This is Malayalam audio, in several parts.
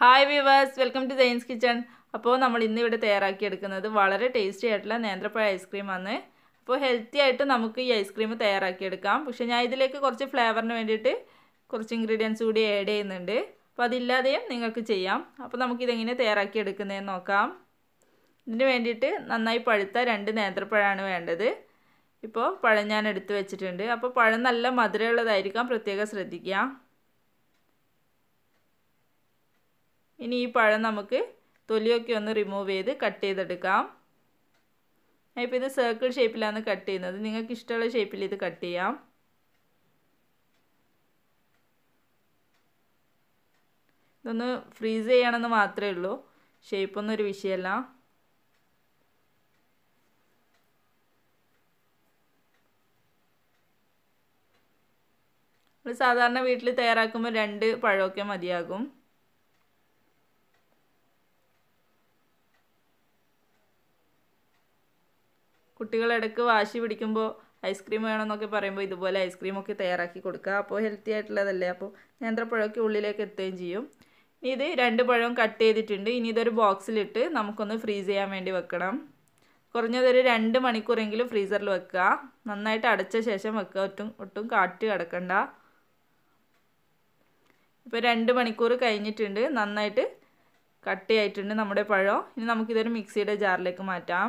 Hi viewers welcome to Jain's kitchen അപ്പോൾ നമ്മൾ ഇന്ന് ഇവിടെ തയ്യാറാക്കി എടുക്കുന്നത് വളരെ ടേസ്റ്റി ആയിട്ടുള്ള നേന്ത്രപ്പഴ ഐസ്ക്രീമാണ് അപ്പോൾ ഹെൽത്തി ആയിട്ട് നമുക്ക് ഈ ഐസ്ക്രീം തയ്യാറാക്കിയെടുക്കാം. പക്ഷേ ഞാൻ ഇതിലേക്ക് കുറച്ച് ഫ്ലേവറിന് വേണ്ടിയിട്ട് കുറച്ച് ഇൻഗ്രീഡിയൻസ് കൂടി ആഡ് ചെയ്യുന്നുണ്ട്. അപ്പോൾ അതില്ലാതെയും നിങ്ങൾക്ക് ചെയ്യാം. അപ്പോൾ നമുക്കിതെങ്ങനെ തയ്യാറാക്കിയെടുക്കുന്നതെന്ന് നോക്കാം. ഇതിന് വേണ്ടിയിട്ട് നന്നായി പഴുത്ത രണ്ട് നേന്ത്രപ്പഴമാണ് വേണ്ടത്. ഇപ്പോൾ പഴം ഞാൻ എടുത്ത് വെച്ചിട്ടുണ്ട്. അപ്പോൾ പഴം നല്ല മധുരമുള്ളതായിരിക്കാം. പ്രത്യേകം ശ്രദ്ധിക്കുക. ഇനി ഈ പഴം നമുക്ക് തൊലിയൊക്കെ ഒന്ന് റിമൂവ് ചെയ്ത് കട്ട് ചെയ്തെടുക്കാം. ഇപ്പോൾ ഇത് സർക്കിൾ ഷേപ്പിലാണ് കട്ട് ചെയ്യുന്നത്. നിങ്ങൾക്ക് ഇഷ്ടമുള്ള ഷേപ്പിൽ ഇത് കട്ട് ചെയ്യാം. ഇതൊന്ന് ഫ്രീസ് ചെയ്യണമെന്ന് മാത്രമേ ഉള്ളൂ. ഷേപ്പൊന്നും ഒരു വിഷയമല്ല. നമ്മൾ സാധാരണ വീട്ടിൽ തയ്യാറാക്കുമ്പോൾ രണ്ട് പഴമൊക്കെ മതിയാകും. കുട്ടികളിടയ്ക്ക് വാശി പിടിക്കുമ്പോൾ ഐസ്ക്രീം വേണമെന്നൊക്കെ പറയുമ്പോൾ ഇതുപോലെ ഐസ്ക്രീമൊക്കെ തയ്യാറാക്കി കൊടുക്കുക. അപ്പോൾ ഹെൽത്തി ആയിട്ടുള്ളതല്ലേ. അപ്പോൾ നേന്ത്രപ്പഴമൊക്കെ ഉള്ളിലേക്ക് എത്തുകയും ചെയ്യും. ഇനി ഇത് രണ്ട് പഴവും കട്ട് ചെയ്തിട്ടുണ്ട്. ഇനി ഇതൊരു ബോക്സിലിട്ട് നമുക്കൊന്ന് ഫ്രീസ് ചെയ്യാൻ വേണ്ടി വെക്കണം. കുറഞ്ഞതൊരു രണ്ട് മണിക്കൂറെങ്കിലും ഫ്രീസറിൽ വെക്കുക. നന്നായിട്ട് അടച്ച ശേഷം വെക്കുക. ഒട്ടും ഒട്ടും കാറ്റ് കിടക്കണ്ട. ഇപ്പോൾ രണ്ട് മണിക്കൂർ കഴിഞ്ഞിട്ടുണ്ട്. നന്നായിട്ട് കട്ടിയായിട്ടുണ്ട് നമ്മുടെ പഴം. ഇനി നമുക്കിതൊരു മിക്സിയുടെ ജാറിലേക്ക് മാറ്റാം.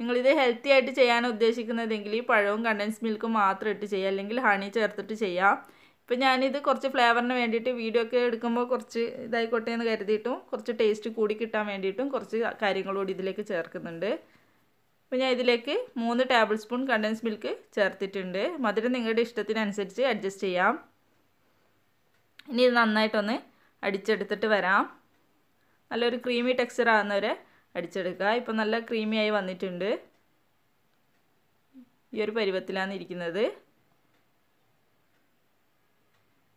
നിങ്ങളിത് ഹെൽത്തി ആയിട്ട് ചെയ്യാൻ ഉദ്ദേശിക്കുന്നതെങ്കിൽ ഈ പഴവും കണ്ടൻസ് മിൽക്കും മാത്രം ഇട്ട് ചെയ്യുക. അല്ലെങ്കിൽ ഹണി ചേർത്തിട്ട് ചെയ്യാം ഇപ്പം ഞാനിത് കുറച്ച് ഫ്ലേവറിന് വേണ്ടിയിട്ട് വീഡിയോ ഒക്കെ എടുക്കുമ്പോൾ കുറച്ച് ഇതായിക്കോട്ടെ എന്ന് കരുതിയിട്ടും കുറച്ച് ടേസ്റ്റ് കൂടി കിട്ടാൻ വേണ്ടിയിട്ടും കുറച്ച് കാര്യങ്ങളോട് ഇതിലേക്ക് ചേർക്കുന്നുണ്ട്. അപ്പോൾ ഞാൻ ഇതിലേക്ക് മൂന്ന് ടേബിൾ സ്പൂൺ കണ്ടൻസ് മിൽക്ക് ചേർത്തിട്ടുണ്ട്. മധുരം നിങ്ങളുടെ ഇഷ്ടത്തിനനുസരിച്ച് അഡ്ജസ്റ്റ് ചെയ്യാം. ഇനി ഇത് നന്നായിട്ടൊന്ന് അടിച്ചെടുത്തിട്ട് വരാം. നല്ലൊരു ക്രീമി ടെക്സ്ചർ ആകുന്നവരെ അടിച്ചെടുക്കുക. ഇപ്പം നല്ല ക്രീമി ആയി വന്നിട്ടുണ്ട്. ഈ ഒരു പരുവത്തിലാണ് ഇരിക്കുന്നത്.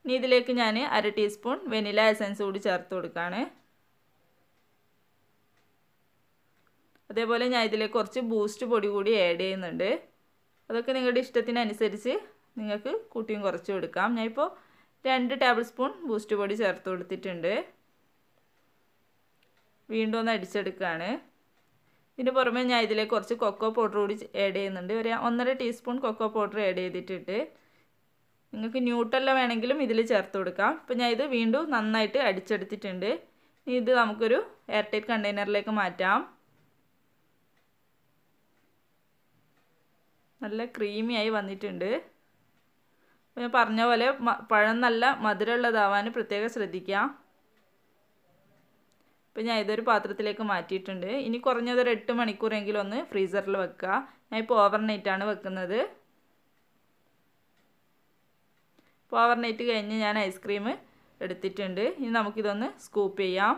ഇനി ഇതിലേക്ക് ഞാൻ അര ടീസ്പൂൺ വെനില എസൻസ് കൂടി ചേർത്ത് കൊടുക്കുകയാണ് അതേപോലെ ഞാൻ ഇതിലേക്ക് കുറച്ച് ബൂസ്റ്റ് പൊടി കൂടി ആഡ് ചെയ്യുന്നുണ്ട്. അതൊക്കെ നിങ്ങളുടെ ഇഷ്ടത്തിനനുസരിച്ച് നിങ്ങൾക്ക് കൂട്ടിയും കുറച്ച് കൊടുക്കാം ഞാനിപ്പോൾ രണ്ട് ടേബിൾ സ്പൂൺ ബൂസ്റ്റ് പൊടി ചേർത്ത് കൊടുത്തിട്ടുണ്ട്. വീണ്ടും ഒന്ന് അടിച്ചെടുക്കുകയാണ്. ഇതിന് പുറമെ ഞാൻ ഇതിലേക്ക് കുറച്ച് കൊക്കോ പൗഡർ കൂടി ആഡ് ചെയ്യുന്നുണ്ട്. ഒരു ഒന്നര ടീസ്പൂൺ കൊക്കോ പൗഡർ ആഡ് ചെയ്തിട്ടിട്ട് നിങ്ങൾക്ക് ന്യൂട്ടല്ല വേണമെങ്കിലും ഇതിൽ ചേർത്ത് കൊടുക്കാം. ഇപ്പം ഞാൻ ഇത് വീണ്ടും നന്നായിട്ട് അടിച്ചെടുത്തിട്ടുണ്ട്. ഇത് നമുക്കൊരു എയർ ടൈറ്റ് കണ്ടെയ്നറിലേക്ക് മാറ്റാം. നല്ല ക്രീമി ആയി വന്നിട്ടുണ്ട്. ഞാൻ പറഞ്ഞ പോലെ പഴം നല്ല മധുരമുള്ളതാവാൻ പ്രത്യേകം ശ്രദ്ധിക്കാം. ഇപ്പം ഞാൻ ഇതൊരു പാത്രത്തിലേക്ക് മാറ്റിയിട്ടുണ്ട്. ഇനി കുറഞ്ഞത് ഒരു എട്ട് മണിക്കൂറെങ്കിലും ഒന്ന് ഫ്രീസറിൽ വെക്കുക. ഞാൻ ഇപ്പോൾ ഓവർ നൈറ്റാണ് വെക്കുന്നത്. ഓവർ നൈറ്റ് കഴിഞ്ഞ് ഞാൻ ഐസ്ക്രീം എടുത്തിട്ടുണ്ട്. ഇനി നമുക്കിതൊന്ന് സ്കൂപ്പ് ചെയ്യാം.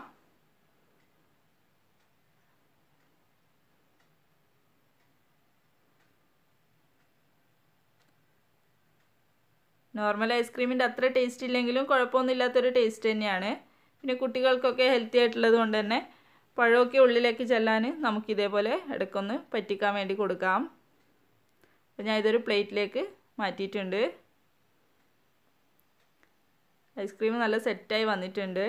നോർമൽ ഐസ്ക്രീമിന്റെ അത്ര ടേസ്റ്റ് ഇല്ലെങ്കിലും കുഴപ്പമൊന്നുമില്ലാത്തൊരു ടേസ്റ്റ് തന്നെയാണ്. പിന്നെ കുട്ടികൾക്കൊക്കെ ഹെൽത്തി ആയിട്ടുള്ളത് കൊണ്ട് തന്നെ പഴമൊക്കെ ഉള്ളിലേക്ക് ചെല്ലാൻ നമുക്ക് ഇതേപോലെ ഇടയ്ക്കൊന്ന് പറ്റിക്കാൻ വേണ്ടി കൊടുക്കാം. അപ്പോൾ ഞാൻ ഇതൊരു പ്ലേറ്റിലേക്ക് മാറ്റിയിട്ടുണ്ട്. ഐസ്ക്രീം നല്ല സെറ്റായി വന്നിട്ടുണ്ട്.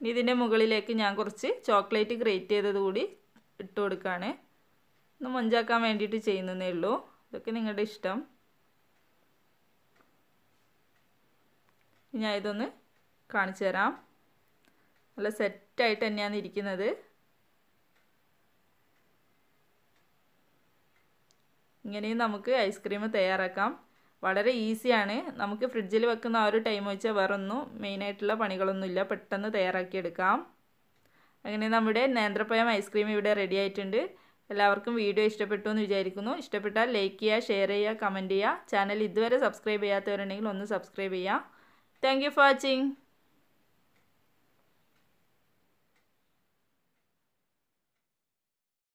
ഇനി ഇതിന്റെ മുകളിലേക്ക് ഞാൻ കുറച്ച് ചോക്ലേറ്റ് ഗ്രേറ്റ് ചെയ്തത് കൂടി ഇട്ട് കൊടുക്കുകയാണ് ഒന്ന് മൊഞ്ചാക്കാൻ വേണ്ടിയിട്ട് ചെയ്യുന്നതേ ഉള്ളൂ. ഇതൊക്കെ നിങ്ങളുടെ ഇഷ്ടം. ഞാൻ ഇതൊന്ന് കാണിച്ചു തരാം. നല്ല സെറ്റായിട്ട് തന്നെയാണ് ഇരിക്കുന്നത്. ഇങ്ങനെയും നമുക്ക് ഐസ്ക്രീം തയ്യാറാക്കാം. വളരെ ഈസിയാണ്. നമുക്ക് ഫ്രിഡ്ജിൽ വെക്കുന്ന ആ ഒരു ടൈം വെച്ചാൽ വേറൊന്നും മെയിനായിട്ടുള്ള പണികളൊന്നുമില്ല പെട്ടെന്ന് തയ്യാറാക്കിയെടുക്കാം അങ്ങനെ നമ്മുടെ നേന്ത്രപ്പഴം ഐസ്ക്രീം ഇവിടെ റെഡി ആയിട്ടുണ്ട്. എല്ലാവർക്കും വീഡിയോ ഇഷ്ടപ്പെട്ടു എന്ന് വിചാരിക്കുന്നു. ഇഷ്ടപ്പെട്ടാൽ ലൈക്ക് ചെയ്യുക ഷെയർ ചെയ്യുക കമന്റ് ചെയ്യുക. ചാനൽ ഇതുവരെ സബ്സ്ക്രൈബ് ചെയ്യാത്തവരുണ്ടെങ്കിൽ ഒന്ന് സബ്സ്ക്രൈബ് ചെയ്യുക. Thank for watching